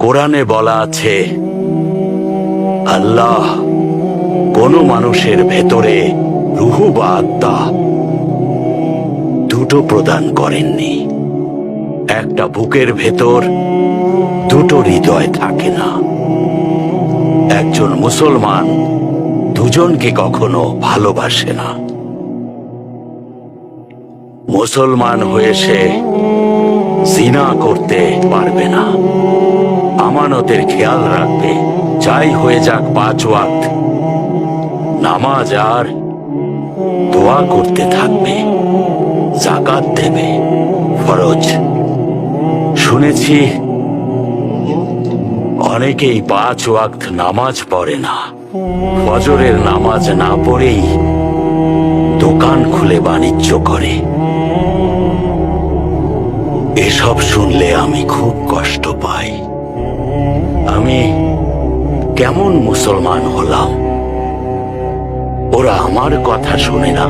কোরআনে বলা আছে, আল্লাহ কোন মানুষের ভেতরে রুহু বা আত্মা দুটো প্রদান করেননি। একটা বুকের ভেতর দুটো হৃদয় থাকে না। একজন মুসলমান দুজনকে কখনো ভালোবাসে না। মুসলমান হয়ে সে করতে পারবে না। আমানতের খেয়াল রাখবে। যাই হয়ে যাক পাঁচ ওয়াক্ত। নামাজ আর দোয়া করতে থাকবে। জাকাত দেবে। ফরজ। শুনেছি অনেকেই পাঁচ ওয়াক্ত নামাজ পড়ে না। ফজরের নামাজ না পড়েই দোকান খুলে বাণিজ্য করে। এসব শুনলে আমি খুব কষ্ট পাই। আমি কেমন মুসলমান হলাম? ওরা আমার কথা শুনে না।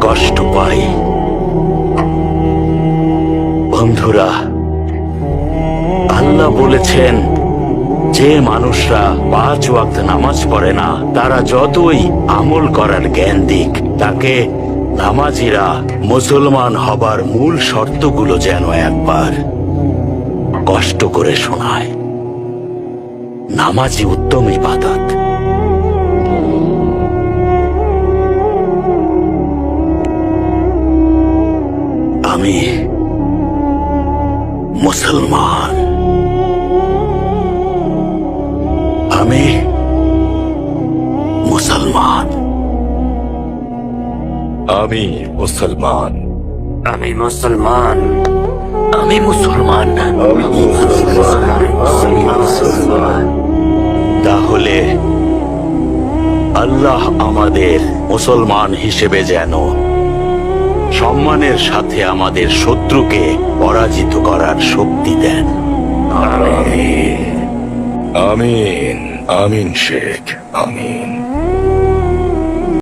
কষ্ট পাই। বন্ধুরা, আল্লাহ বলেছেন, যে মানুষরা পাঁচ ওয়াক্ত নামাজ পড়ে না, তারা যতই আমল করার জ্ঞান দিক, তাকে নামাজিরা মুসলমান হবার মূল শর্তগুলো যেন একবার কষ্ট করে শোনায়। নামাজি উত্তম ইবাদত। আমি মুসলমান। আমি মুসলমান। আমি মুসলমান। আমি মুসলমান। আমি মুসলমান। তাহলে আল্লাহ আমাদের মুসলমান হিসেবে যেন সম্মানের সাথে আমাদের শত্রুকে পরাজিত করার শক্তি দেন। আমিন। আমিন শেখ। আমিন।